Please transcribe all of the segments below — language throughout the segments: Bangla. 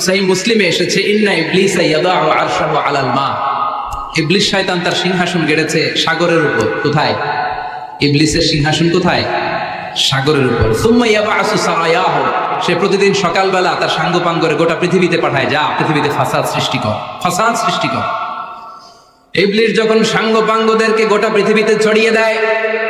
সেই মুসলিমে এসেছে, ইন্না ইবলিস ইয়াদাউ আরশাহু আলাল মা। ইবলিস শয়তান তার সিংহাসন গেড়েছে সাগরের উপর। কোথায়? ইবলিসের সিংহাসন কোথায়? সাগরের উপর। সুম্মা ইয়াবআসু সারায়াহু। সে প্রতিদিন সকালবেলা তার সাঙ্গপাঙ্গ করে গোটা পৃথিবীতে পাঠায়, যা পৃথিবীতে ফাসাদ সৃষ্টি কর, ফাসাদ সৃষ্টি কর। ইবলিস যখন সাঙ্গপাঙ্গদেরকে গোটা পৃথিবীতে ছড়িয়ে দেয়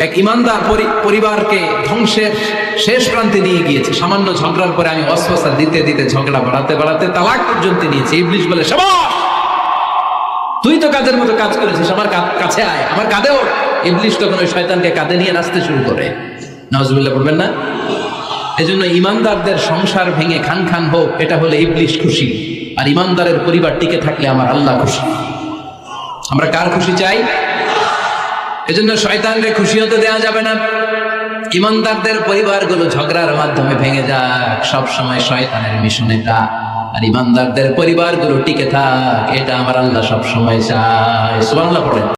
এক ইমানদার পরি- পরিবারকে ধ্বংসের শেষ প্রান্তে নিয়ে গিয়েছে। সামান্য ঝগড়ার পরে আমি অস্বস্থা দিতে দিতে ঝগড়া বাড়াতে বাড়াতে তালাক পর্যন্ত নিয়েছি। ইবলিশ বলে, সবাস! তুই তো কাজের মতো কাজ করেছিস, আমার কাছে আয়, আমার কাঁধে ওঠ। ইবলিশ তখন ওই শয়তানকে কাঁধে নিয়ে নাচতে শুরু করে। নজরুল্লাহ পড়বেন না? এজন্য ইমানদারদের সংসার ভেঙে খান খান হোক, এটা হলে ইবলিশ খুশি। আর ইমানদারের পরিবার টিকে থাকলে আমার আল্লাহ খুশি। আমরা কার খুশি চাই? এজন্য শয়তানরে খুশি হতে দেওয়া যাবে না। ইমানদারদের পরিবারগুলো ঝগড়ার মাধ্যমে ভেঙে যাক, সব সময় শয়তানের মিশন এটা আর ইমানদারদের পরিবারগুলো টিকে থাক, এটা আমার আল্লাহ সব সময় চায়। সুবহানাল্লাহ পড়েন।